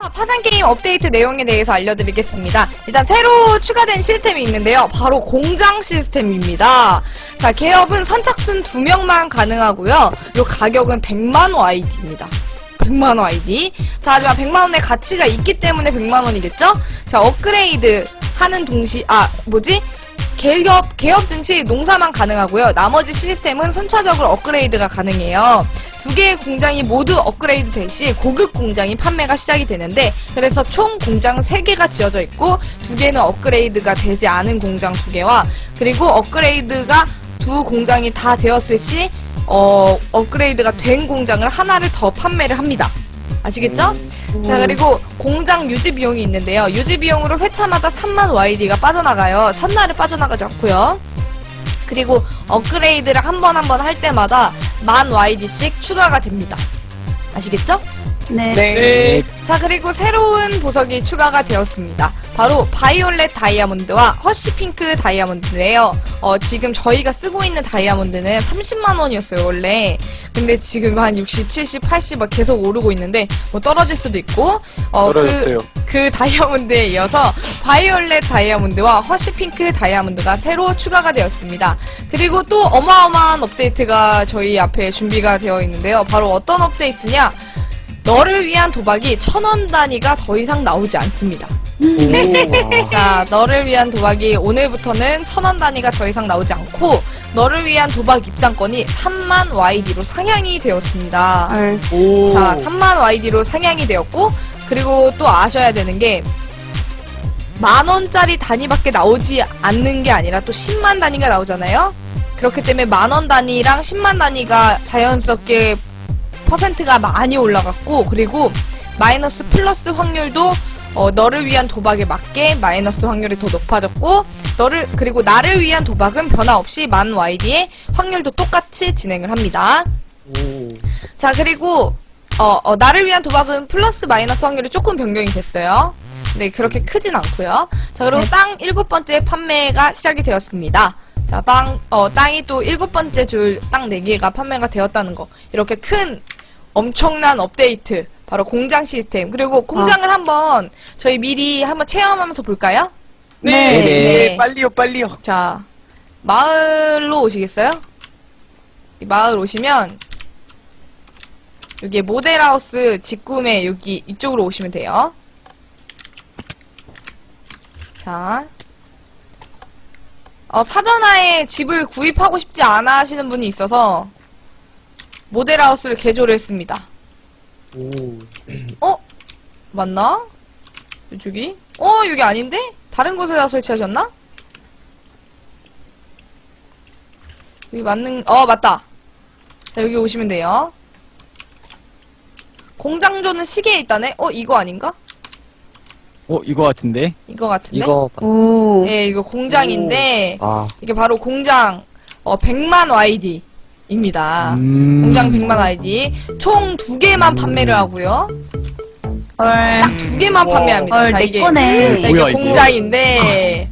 아, 파산 게임 업데이트 내용에 대해서 알려드리겠습니다. 일단 새로 추가된 시스템이 있는데요. 바로 공장 시스템입니다. 자, 개업은 선착순 2명만 가능하고요. 요 가격은 100만 YD입니다. 100만 YD. 자, 하지만 100만 원의 가치가 있기 때문에 100만 원이겠죠? 자, 업그레이드 하는 동시, 아, 뭐지? 개업, 개업 증시 농사만 가능하고요. 나머지 시스템은 선차적으로 업그레이드가 가능해요. 두 개의 공장이 모두 업그레이드 될 시 고급 공장이 판매가 시작이 되는데 그래서 총 공장 3개가 지어져 있고 두 개는 업그레이드가 되지 않은 공장 두 개와 그리고 업그레이드가 두 공장이 다 되었을 시 어, 업그레이드가 된 공장을 하나를 더 판매를 합니다. 아시겠죠? 자, 그리고 공장 유지 비용이 있는데요. 유지 비용으로 회차마다 3만 YD가 빠져나가요. 첫날에 빠져나가지 않고요. 그리고 업그레이드를 한 번 한 번 할 때마다 만 YD씩 추가가 됩니다. 아시겠죠? 네. 네. 자, 그리고 새로운 보석이 추가가 되었습니다. 바로 바이올렛 다이아몬드와 허쉬 핑크 다이아몬드인데요. 어, 지금 저희가 쓰고 있는 다이아몬드는 30만 원이었어요, 원래. 근데 지금 한 60, 70, 80 막 계속 오르고 있는데, 뭐 떨어질 수도 있고, 어, 떨어졌어요. 그, 그 다이아몬드에 이어서 바이올렛 다이아몬드와 허쉬 핑크 다이아몬드가 새로 추가가 되었습니다. 그리고 또 어마어마한 업데이트가 저희 앞에 준비가 되어 있는데요. 바로 어떤 업데이트냐? 너를 위한 도박이 천 원 단위가 더 이상 나오지 않습니다. 자, 너를 위한 도박이 오늘부터는 천 원 단위가 더 이상 나오지 않고 너를 위한 도박 입장권이 3만 YD로 상향이 되었습니다. 헐. 오. 자, 3만 YD로 상향이 되었고 그리고 또 아셔야 되는 게 만 원짜리 단위밖에 나오지 않는 게 아니라 또 10만 단위가 나오잖아요. 그렇기 때문에 만 원 단위랑 10만 단위가 자연스럽게 퍼센트가 많이 올라갔고 그리고 마이너스 플러스 확률도 어, 너를 위한 도박에 맞게 마이너스 확률이 더 높아졌고 너를 그리고 나를 위한 도박은 변화 없이 만 YD의 확률도 똑같이 진행을 합니다. 오. 자 그리고 어, 어, 나를 위한 도박은 플러스 마이너스 확률이 조금 변경이 됐어요. 네 그렇게 크진 않고요. 자 그리고 땅 일곱 번째 판매가 시작이 되었습니다. 자, 빵, 어, 땅이 또 일곱 번째 줄 땅 네 개가 판매가 되었다는 거. 이렇게 큰 엄청난 업데이트. 바로 공장 시스템. 그리고 공장을 한번 저희 미리 한번 체험하면서 볼까요? 네. 네. 네. 빨리요, 빨리요. 자, 마을로 오시겠어요? 이 마을 오시면 여기 모델하우스 직구매 여기 이쪽으로 오시면 돼요. 자, 어, 사전화에 집을 구입하고 싶지 않아 하시는 분이 있어서 모델하우스를 개조를 했습니다. 오. 어? 맞나? 이쪽이? 어, 여기 아닌데? 다른 곳에다 설치하셨나? 여기 맞는, 어, 맞다. 자, 여기 오시면 돼요. 공장조는 시계에 있다네? 어, 이거 아닌가? 어, 이거 같은데? 이거 같은데? 이거. 오. 예, 이거 공장인데, 아. 이게 바로 공장, 어, 100만 YD. 입니다. 음. 공장 100만 YD. 총두 개만 판매를 하고요. 헐. 두 개만 우와. 판매합니다. 헐, 자, 내 이게. 거네. 자, 이게 뭐야, 이거? 공장인데.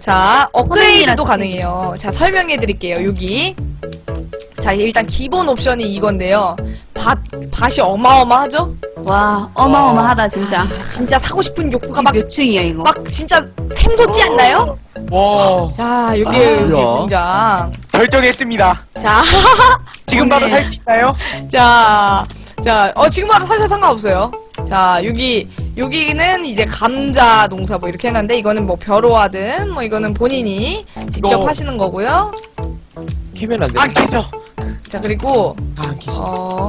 자, 업그레이드도 가능해요. 자, 설명해 드릴게요. 여기. 자, 일단 기본 옵션이 이건데요. 밭, 밭이 어마어마하죠? 와, 어마어마하다, 진짜. 진짜 사고 싶은 욕구가 이게 막, 몇 층이야, 이거? 막 진짜 샘솟지 않나요? 와. 자, 여기, 아, 여기 뭐야. 공장. 결정했습니다. 자, 지금 바로 네. 살수 있나요? 자, 자, 어, 지금 바로 사실 상관없어요. 자, 여기, 여기는 이제 감자 농사 뭐 이렇게 해놨는데, 이거는 뭐 벼로 하든, 뭐 이거는 본인이 직접 이거- 하시는 거고요. 캐면 안 돼. 안 캐죠. 자, 그리고, 아, 안 캐지. 어,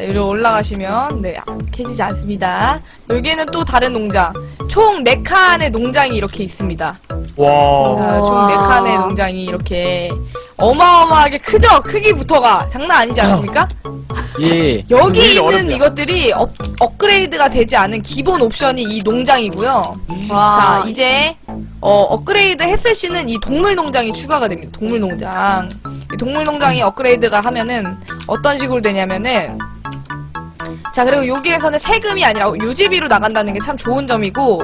자, 여기 올라가시면, 네, 아, 캐지지 않습니다. 여기에는 또 다른 농장. 총 4칸의 농장이 이렇게 있습니다. 와. 자, 총 우와. 4칸의 농장이 이렇게 어마어마하게 크죠? 크기부터가. 장난 아니지 않습니까? 예. 여기 있는 어렵네요. 이것들이 업, 업그레이드가 되지 않은 기본 옵션이 이 농장이고요. 와. 자, 이제 어, 업그레이드 했을 시는 이 동물 농장이 추가가 됩니다. 동물 농장. 이 동물 농장이 업그레이드가 하면은 어떤 식으로 되냐면은 자, 그리고 여기에서는 세금이 아니라 유지비로 나간다는 게 참 좋은 점이고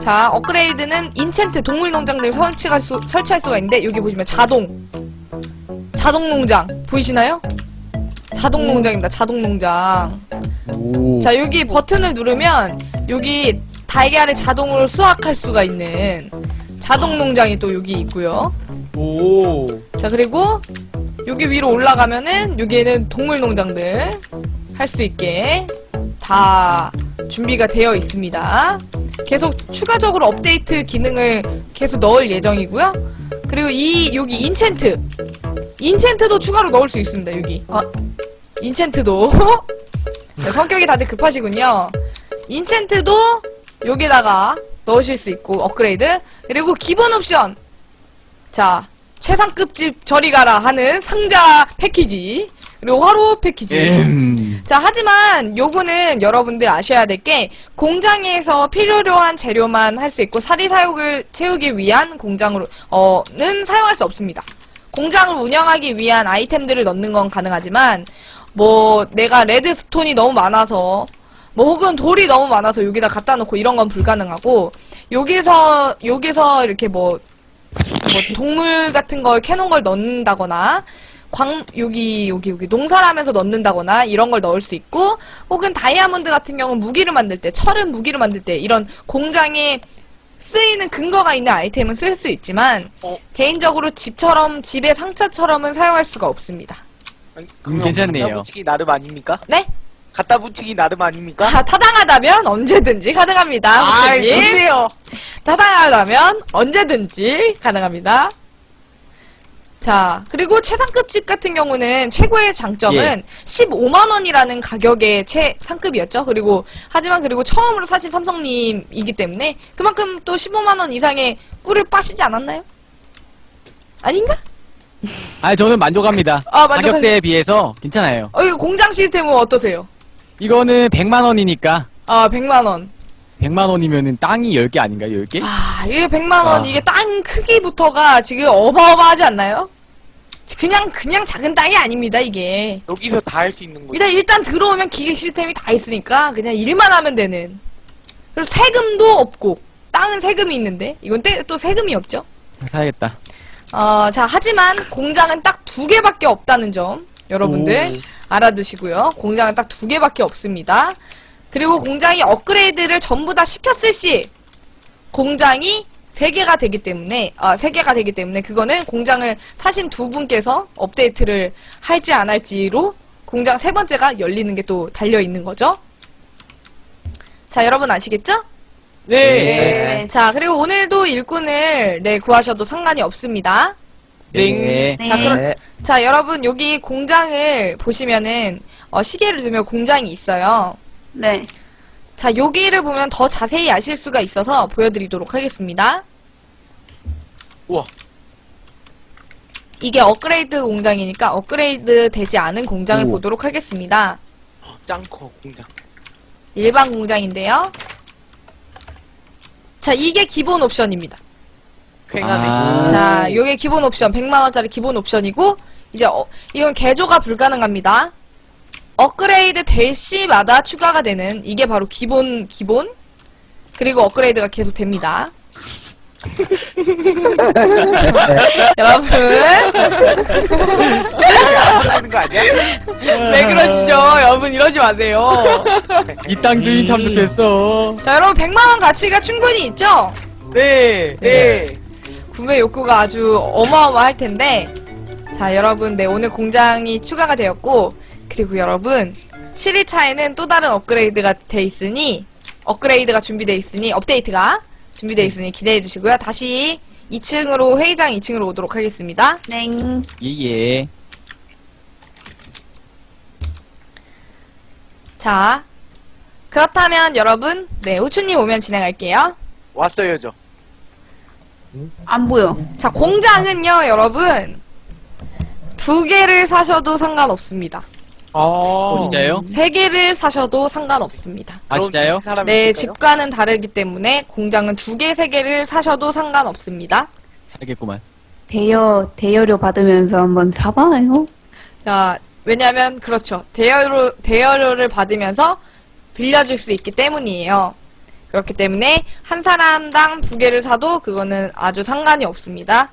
자, 업그레이드는 인챈트 동물 농장들 설치할 수 설치할 수가 있는데 여기 보시면 자동 자동 농장 보이시나요? 자동 농장입니다. 자동 농장. 오. 자, 여기 버튼을 누르면 여기 달걀을 자동으로 수확할 수가 있는 자동 농장이 또 여기 있고요. 오. 자, 그리고 여기 위로 올라가면은 여기에는 동물 농장들 할 수 있게 다 준비가 되어 있습니다. 계속 추가적으로 업데이트 기능을 계속 넣을 예정이고요. 그리고 이 여기 인챈트 인챈트도 추가로 넣을 수 있습니다. 여기 어. 인챈트도 네, 성격이 다들 급하시군요. 인챈트도 여기다가 넣으실 수 있고 업그레이드 그리고 기본 옵션 자 최상급집 저리 가라 하는 상자 패키지 그리고 화로 패키지 음. 자, 하지만 요거는 여러분들 아셔야 될 게 공장에서 필요로 한 재료만 할 수 있고 사리 사욕을 채우기 위한 공장으로 어는 사용할 수 없습니다. 공장을 운영하기 위한 아이템들을 넣는 건 가능하지만 뭐 내가 레드스톤이 너무 많아서 뭐 혹은 돌이 너무 많아서 여기다 갖다 놓고 이런 건 불가능하고 여기서 여기서 이렇게 뭐 뭐 동물 같은 걸 캐놓은 걸 넣는다거나 광 여기 여기 여기 농사를 하면서 넣는다거나 이런 걸 넣을 수 있고 혹은 다이아몬드 같은 경우는 무기를 만들 때 철은 무기를 만들 때 이런 공장에 쓰이는 근거가 있는 아이템은 쓸 수 있지만 어. 개인적으로 집처럼 집의 상자처럼은 사용할 수가 없습니다. 아니, 음, 괜찮네요. 갖다 붙이기 나름 아닙니까? 네? 갖다 붙이기 나름 아닙니까? 아, 타당하다면 언제든지 가능합니다. 아이, 부처님. 좋네요. 타당하다면 언제든지 가능합니다. 자, 그리고 최상급 집 같은 경우는 최고의 장점은 예. 15만 원이라는 가격의 최상급이었죠. 그리고, 하지만 그리고 처음으로 사신 삼성님이기 때문에 그만큼 또 15만 원 이상의 꿀을 빠시지 않았나요? 아닌가? 아, 저는 만족합니다. 아, 만족하- 가격대에 비해서 괜찮아요. 어, 이거 공장 시스템은 어떠세요? 이거는 100만 원이니까 아, 100만 원. 100만 원이면은 땅이 10개 아닌가요? 10개? 아, 이게 100만 원, 아. 이게 땅 크기부터가 지금 어마어마하지 않나요? 그냥, 그냥 작은 땅이 아닙니다, 이게. 여기서 다 할 수 있는 거죠. 일단, 일단 들어오면 기계 시스템이 다 있으니까 그냥 일만 하면 되는. 그리고 세금도 없고, 땅은 세금이 있는데, 이건 때- 또 세금이 없죠? 사야겠다. 어, 자, 하지만 공장은 딱 두 개밖에 없다는 점, 여러분들 오. 알아두시고요. 공장은 딱 두 개밖에 없습니다. 그리고 공장이 업그레이드를 전부 다 시켰을 시, 공장이 세 개가 되기 때문에, 아, 세 개가 되기 때문에, 그거는 공장을 사신 두 분께서 업데이트를 할지 안 할지로 공장 세 번째가 열리는 게 또 달려 있는 거죠. 자, 여러분 아시겠죠? 네. 자, 그리고 오늘도 일꾼을, 네, 구하셔도 상관이 없습니다. 네. 네. 자, 그럼, 자, 여러분, 여기 공장을 보시면은, 어, 시계를 두면 공장이 있어요. 네. 자, 여기를 보면 더 자세히 아실 수가 있어서 보여드리도록 하겠습니다. 우와. 이게 업그레이드 공장이니까 업그레이드 되지 않은 공장을 오. 보도록 하겠습니다. 짱커 공장. 일반 공장인데요. 자, 이게 기본 옵션입니다. 아. 자, 요게 기본 옵션, 100만원짜리 기본 옵션이고, 이제, 어, 이건 개조가 불가능합니다. 업그레이드 될 시마다 추가가 되는, 이게 바로 기본, 기본, 그리고 업그레이드가 계속 됩니다. 여러분, 하는 거 아니야? 왜 그러시죠? 여러분, 이러지 마세요. 이 땅 주인 참석했어. 자, 여러분, 100만 원 가치가 충분히 있죠? 네. 네. 구매 욕구가 아주 어마어마할 텐데 자 여러분 네 오늘 공장이 추가가 되었고 그리고 여러분 7일차에는 또 다른 업그레이드가 돼 있으니 업그레이드가 준비돼 있으니 업데이트가 준비돼 있으니 기대해 주시고요 다시 2층으로 회의장 2층으로 오도록 하겠습니다 땡. 예예. 자 그렇다면 여러분 네 호추님 오면 진행할게요 왔어요 저. 안 보여. 자 공장은요 여러분 두 개를 사셔도 상관없습니다 아. 어, 진짜요? 세 개를 사셔도 상관없습니다. 아, 진짜요? 네, 집과는 다르기 때문에 공장은 두 개, 세 개를 사셔도 상관없습니다. 사겠구만. 대여, 대여료 받으면서 한번 사봐, 이거? 자, 왜냐면, 그렇죠. 대여료, 대여료를 받으면서 빌려줄 수 있기 때문이에요. 그렇기 때문에 한 사람당 두 개를 사도 그거는 아주 상관이 없습니다.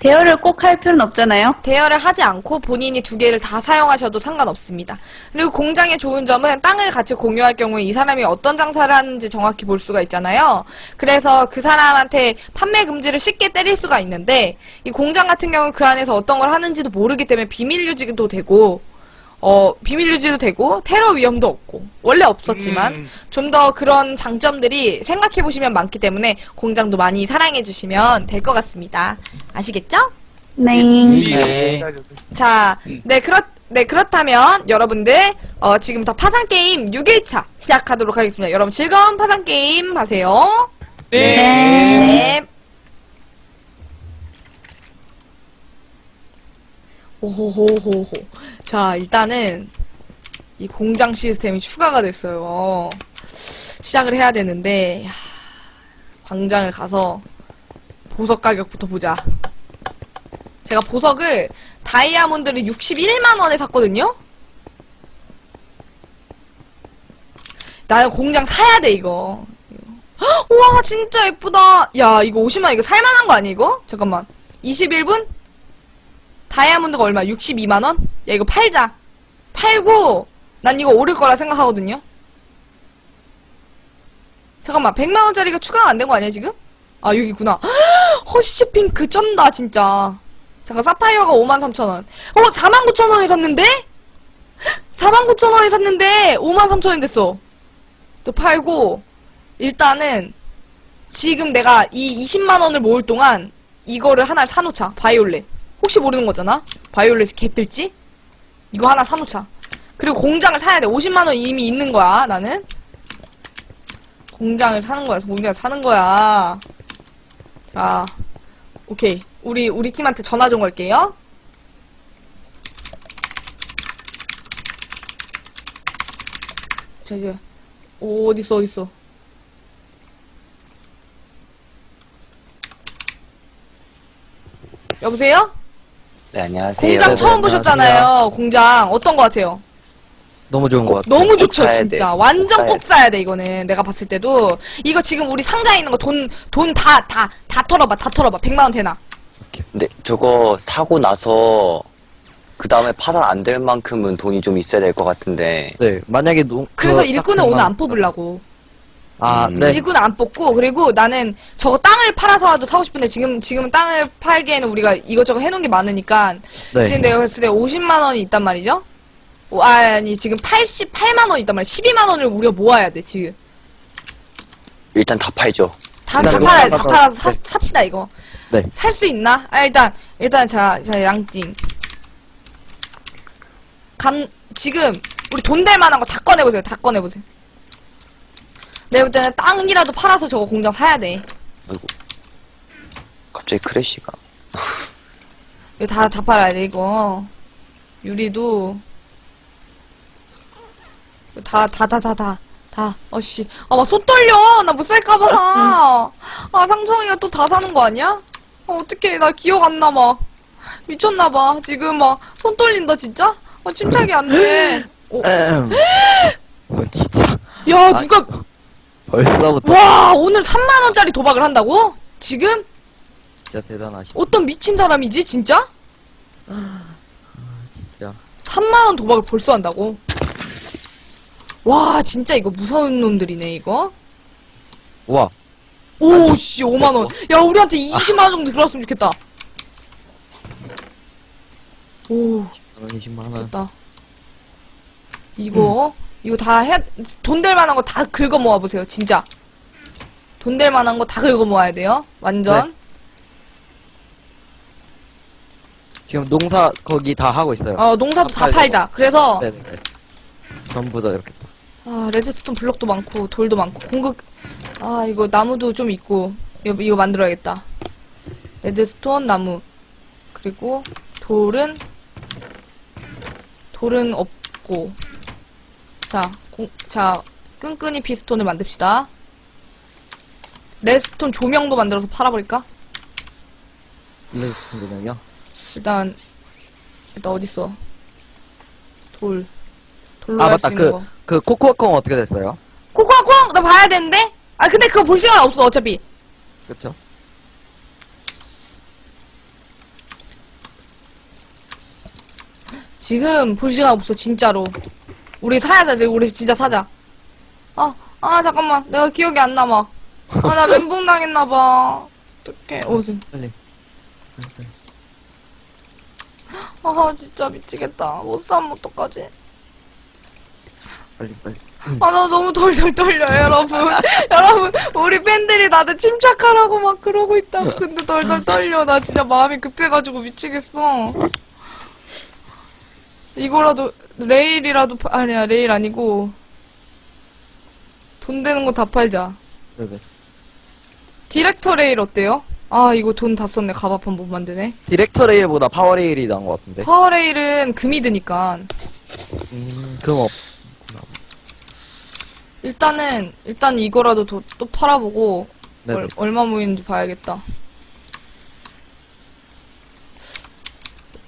대여를 꼭 할 필요는 없잖아요. 대여를 하지 않고 본인이 두 개를 다 사용하셔도 상관없습니다. 그리고 공장의 좋은 점은 땅을 같이 공유할 경우에 이 사람이 어떤 장사를 하는지 정확히 볼 수가 있잖아요. 그래서 그 사람한테 판매 금지를 쉽게 때릴 수가 있는데 이 공장 같은 경우 그 안에서 어떤 걸 하는지도 모르기 때문에 비밀 유지도 되고 어, 비밀 유지도 되고 테러 위험도 없고 원래 없었지만 음. 좀 더 그런 장점들이 생각해 보시면 많기 때문에 공장도 많이 사랑해 주시면 될 것 같습니다. 아시겠죠? 네. 네. 자, 네, 그렇, 네, 그렇다면 여러분들, 어, 지금부터 파산 게임 6일차 시작하도록 하겠습니다. 여러분 즐거운 파산 게임 하세요. 네. 네. 오호호호호. 자, 일단은 이 공장 시스템이 추가가 됐어요. 시작을 해야 되는데, 야, 광장을 가서 보석 가격부터 보자. 제가 보석을 다이아몬드를 61만원에 샀거든요? 나는 공장 사야 돼, 이거. 헉, 우와, 진짜 예쁘다. 야, 이거 50만, 이거 살만한 거 아니야, 이거? 잠깐만. 21분? 다이아몬드가 얼마? 62만원? 야, 이거 팔자. 팔고, 난 이거 오를 거라 생각하거든요? 잠깐만, 100만원짜리가 추가가 안 된 거 아니야, 지금? 아, 여기 있구나. 허쉬 핑크 쩐다, 진짜. 잠깐, 사파이어가 53,000원. 어, 49,000원에 샀는데? 49,000원에 샀는데, 53,000원 됐어. 또 팔고, 일단은, 지금 내가 이 20만원을 모을 동안, 이거를 하나를 사놓자. 바이올렛. 혹시 모르는 거잖아? 바이올렛이 개뜰지? 이거 하나 사놓자. 그리고 공장을 사야 돼. 50만원 이미 있는 거야, 나는. 공장을 사는 거야. 공장을 사는 거야. 자, 오케이. 우리, 우리 팀한테 전화 좀 걸게요. 자, 이제, 오, 어딨어, 어딨어. 여보세요? 네, 안녕하세요. 공장 네, 처음 네, 보셨잖아요. 공장. 어떤 거 같아요? 너무 좋은 것 같아요. 너무 꼭 좋죠, 사야 진짜. 돼. 완전 꼭 사야 돼, 이거는. 내가 봤을 때도. 이거 지금 우리 상자에 있는 거 돈, 돈 다, 다, 다 털어봐, 다 털어봐. 100만원 되나? 근데 저거 사고 나서 그 다음에 파산 안 될 만큼은 돈이 좀 있어야 될 것 같은데. 네, 만약에 농, 그래서 딱 오늘 안 뽑으려고. 아, 음. 네. 일꾼은 안 뽑고, 그리고 나는 저거 땅을 팔아서라도 사고 싶은데 지금, 지금 땅을 팔기에는 우리가 이것저것 해놓은 게 많으니까. 네. 지금 내가 봤을 때 50만 원이 있단 말이죠? 오, 아니, 지금 88만원이 있단 말이야. 12만 원을 우리가 모아야 돼, 지금. 일단 다 팔죠. 다, 네, 다 네, 팔아야 돼, 네, 다 네. 팔아서 사- 네. 삽시다, 이거. 네. 살 수 있나? 아, 일단, 일단, 자, 자, 양띵. 감, 지금, 우리 돈 될 만한 거 다 꺼내보세요. 다 꺼내보세요. 내가 볼 때는 땅이라도 팔아서 저거 공장 사야 돼. 아이고. 갑자기 크래쉬가. 이거 다, 다 팔아야 돼, 이거. 유리도. 이거 다, 다, 다, 다, 다. 다. 어씨. 아, 막손 떨려. 나 못 살까봐. 아, 상성이가 또 다 사는 거 아니야? 아, 어떡해. 나 기억 안 나, 막. 미쳤나봐. 지금 막, 손 떨린다, 진짜? 아, 침착이 안 돼. 어, 진짜. 야, 아, 누가, 벌써부터 와, 오늘 3만원짜리 도박을 한다고? 지금? 진짜 대단하시. 어떤 미친 사람이지, 진짜? 진짜. 3만원 도박을 벌써 한다고? 와, 진짜 이거 무서운 놈들이네, 이거. 와, 오, 씨, 5만원. 야, 우리한테 20만원 정도 들어왔으면 좋겠다. 오, 20만 원. 됐다. 이거, 이거 다 해, 돈 될 만한 거 다 긁어 모아보세요, 진짜. 돈 될 만한 거 다 긁어 모아야 돼요. 완전. 지금 농사 거기 다 하고 있어요. 어, 농사도 다 팔려고. 팔자. 그래서, 네, 네, 네. 전부 다 이렇게. 다. 아, 레드스톤 블럭도 많고, 돌도 많고, 공급, 아, 이거 나무도 좀 있고, 이거, 이거 만들어야겠다. 레드스톤, 나무. 그리고, 돌은, 돌은 없고. 자, 공, 자, 끈끈이 피스톤을 만듭시다. 레스톤 조명도 만들어서 팔아버릴까? 레스톤 조명이요? 일단, 일단 어딨어? 돌. 돌로 아, 맞다. 그, 거. 그, 코코아콩 어떻게 됐어요? 코코아콩! 나 봐야 되는데? 아, 근데 그거 볼 시간 없어, 어차피. 그쵸? 지금 볼 시간 없어, 진짜로. 우리 사야자 우리 진짜 사자. 아, 아 잠깐만 내가 기억이 안 남아. 아 나 멘붕 당했나 봐. 어떡해. 어, 지금. 빨리. 아 진짜 미치겠다. 못 사면 어떡하지? 빨리 빨리. 아 나 너무 덜덜 떨려요 여러분. 여러분 우리 팬들이 나한테 침착하라고 막 그러고 있다. 근데 덜덜 떨려. 나 진짜 마음이 급해가지고 미치겠어. 이거라도 레일이라도 파- 아니야 레일 아니고 돈 되는 거 다 팔자. 네네. 디렉터 레일 어때요? 아 이거 돈 다 썼네 가바판 못 만드네. 디렉터 레일보다 파워 레일이 나은 것 같은데. 파워 레일은 금이 드니까 음, 그럼 없. 일단은 일단 이거라도 더, 또 팔아보고 네네. 얼, 얼마 모이는지 봐야겠다.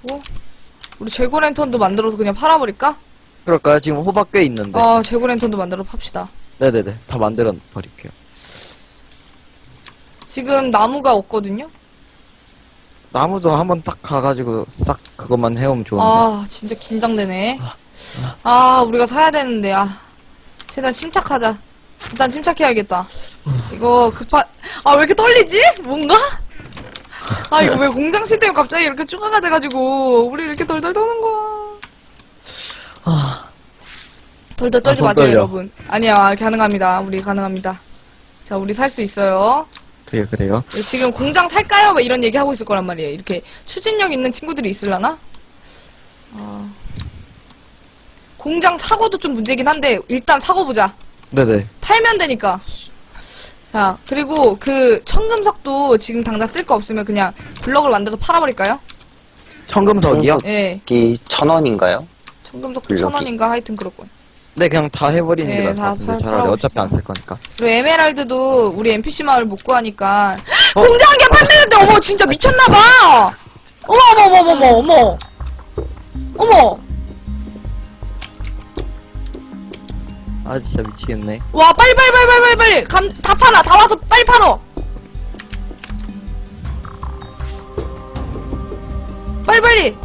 뭐? 우리 재고 랜턴도 만들어서 그냥 팔아버릴까? 그럴까요? 지금 호박 꽤 있는데. 아 재고 랜턴도 만들어 팝시다. 네네네. 다 만들어 버릴게요. 지금 나무가 없거든요. 나무도 한번 딱 가가지고 싹 그것만 해오면 좋은데. 아 진짜 긴장되네. 아 우리가 사야 되는데 아 최대한 침착하자. 일단 침착해야겠다. 이거 급하 아 왜 이렇게 떨리지? 뭔가? 아 이거 왜 공장 시대에 갑자기 이렇게 추가가 돼가지고 우리 이렇게 덜덜 떠는 거야. 덜덜 떨지 아, 손 마세요 떨려. 여러분. 아니야 가능합니다. 우리 가능합니다. 자 우리 살 수 있어요. 그래요, 그래요. 지금 공장 살까요? 막 이런 얘기 하고 있을 거란 말이에요. 이렇게 추진력 있는 친구들이 있을라나? 아. 공장 사고도 좀 문제긴 한데 일단 사고 보자. 네네. 팔면 되니까. 자 그리고 그 청금석도 지금 당장 쓸 거 없으면 그냥 블럭을 만들어서 팔아버릴까요? 청금석이요? 예. 이 천 원인가요? 청금석 블럭이. 천 원인가 하여튼 거예요. 네, 그냥 다 해버리는 네, 게 나을 것 다 같은데. 팔- 차라리 팔아봅시다. 어차피 안 쓸 거니까. 그리고 에메랄드도 우리 NPC 마을 못 구하니까 어? 공장에 판매는데 어머 진짜 미쳤나봐. 어머 어머 어머 어머 어머 어머. 아, 진짜 미치겠네. 와 빨리 빨리 빨리 빨리 빨리 빨리 감, 다 팔아 다 와서 빨리 팔어 빨리 빨리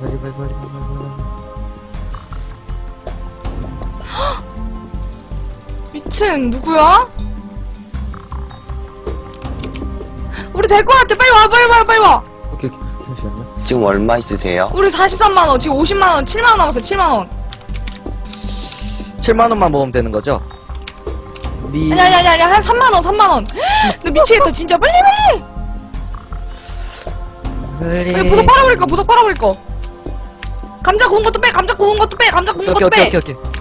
빨리, 빨리, 빨리, 빨리, 빨리. 미친 누구야? 우리 될 것 같아 빨리 와 빨리 와 빨리 와 오케이, 오케이. 잠시만요. 지금 얼마 있으세요? 우리 43만원 지금 50만원 7만원 남았어 7만원 7만원만 모으면 되는 거죠? 미. 아니 아니 아니 아니 한 3만 원 3만원 나 미치겠다 진짜 빨리 빨리 빨리. 빨리 보석 팔아버릴 거 보석 팔아버릴 거 감자 구운 것도 빼 감자 구운 것도 빼 감자 구운 오케이, 것도 오케이, 빼 오케이, 오케이.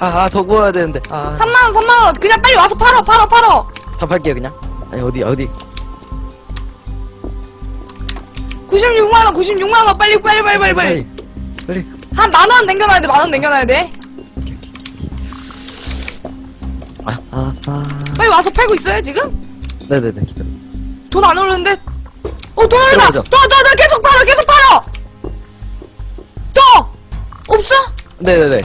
아, 아, 더 구워야 되는데. 아, 3만 원 3만 원 그냥 빨리 와서 팔어 팔어 팔어 다 팔게요, 그냥. 아니, 어디, 어디. 96만 원 96만 원 빨리 빨리 빨리 빨리 빨리 빨리. 한 만 원 남겨놔야 돼 만 원 남겨놔야 돼 아, 아, 아. 빨리 와서 팔고 있어요 지금? 네네네, 기다려. 돈 안 오르는데 어 돈 오른다 들어보죠. 더 더 더 계속 팔어 계속 팔어 더 없어? 네네네.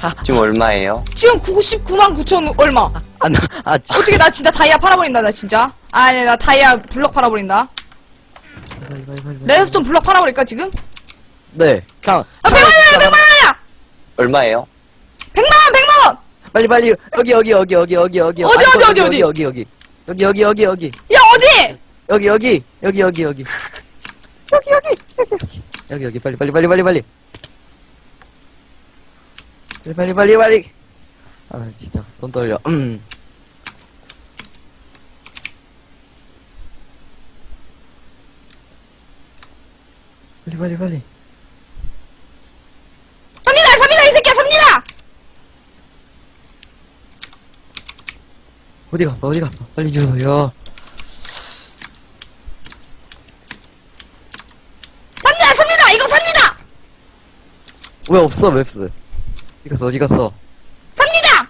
아, 지금 얼마예요? 지금 99만 9천 얼마 아, 나, 아, 지- 어떻게 나 진짜 다이아 팔아버린다 나 진짜 아니 나 다이아 블럭 팔아버린다 레드스톤 블럭 팔아버릴까 지금? 네, 그냥. 아 100만 원이야 100만 원이야 얼마예요? 100만 원 100만 원 빨리, 빨리. 여기, 여기, 여기, 여기, 여기, 여기. 어디, 아니, 어디, 어디, 여기, 여기, 여기. 여기, 여기, 여기. 야 어디? 여기, 여기. 여기, 여기, 여기. 여기, 여기. 여기, 여기. 여기, 여기. 빨리, 빨리, 빨리, 빨리, 빨리. 빨리, 빨리, 빨리, 빨리. 아, 진짜. 손 떨려. 음. 빨리, 빨리, 빨리. 삽니다 삽니다 이 새끼야 삽니다 어디 갔어, 어디 갔어. 빨리 주세요. 삽니다 삽니다 이거 삽니다 왜 없어, 웹스. 어디 갔어, 어디 갔어. 삽니다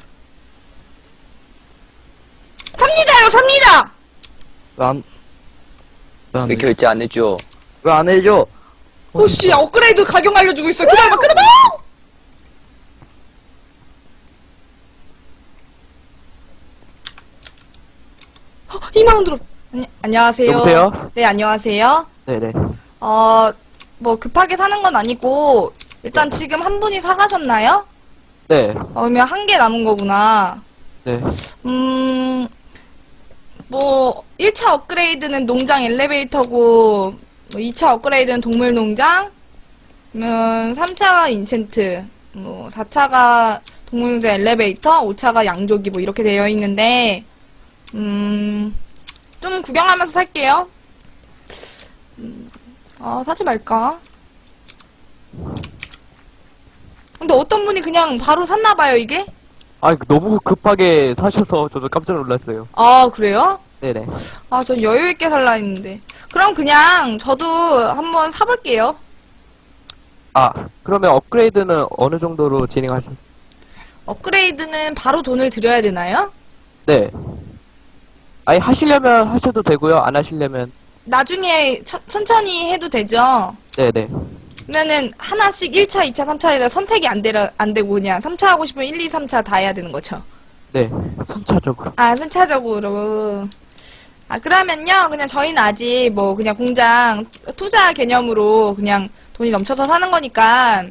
삽니다요 삽니다 왜 안, 왜안왜 해줘? 결제 안 해줘? 왜 안 해줘? 오씨 업그레이드 가격 알려주고 있어 기다려봐 기다려봐 어, 2만원 들어 아니, 안녕하세요 여보세요? 네 안녕하세요 네네. 어 뭐 급하게 사는 건 아니고 일단 지금 한 분이 사가셨나요? 네. 어, 그러면 한 개 남은 거구나. 네. 음, 뭐, 1차 업그레이드는 농장 엘리베이터고, 뭐 2차 업그레이드는 동물 농장, 그러면 3차가 인챈트, 뭐, 4차가 동물 농장 엘리베이터, 5차가 양조기, 뭐, 이렇게 되어 있는데, 음, 좀 구경하면서 살게요. 음, 아, 사지 말까? 근데 어떤 분이 그냥 바로 샀나봐요, 이게? 아, 너무 급하게 사셔서 저도 깜짝 놀랐어요. 아, 그래요? 네네. 아, 전 여유있게 살라 했는데. 그럼 그냥 저도 한번 사볼게요. 아, 그러면 업그레이드는 어느 정도로 진행하실? 업그레이드는 바로 돈을 들여야 되나요? 네. 아니, 하시려면 하셔도 되고요. 안 하시려면, 나중에 천- 천천히 해도 되죠? 네네. 그러면은 하나씩 1차, 2차, 3차에다 선택이 안, 되라, 안 되고 그냥 3차 하고 싶으면 1, 2, 3차 다 해야 되는 거죠? 네. 순차적으로. 아, 순차적으로. 아, 그러면요. 그냥 저희는 아직 뭐 그냥 공장 투자 개념으로 그냥 돈이 넘쳐서 사는 거니까.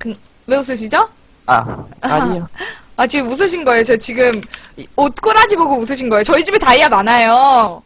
그- 왜 웃으시죠? 아, 아니요. 아 지금 웃으신 거예요? 저 지금 옷 꼬라지 보고 웃으신 거예요? 저희 집에 다이아 많아요.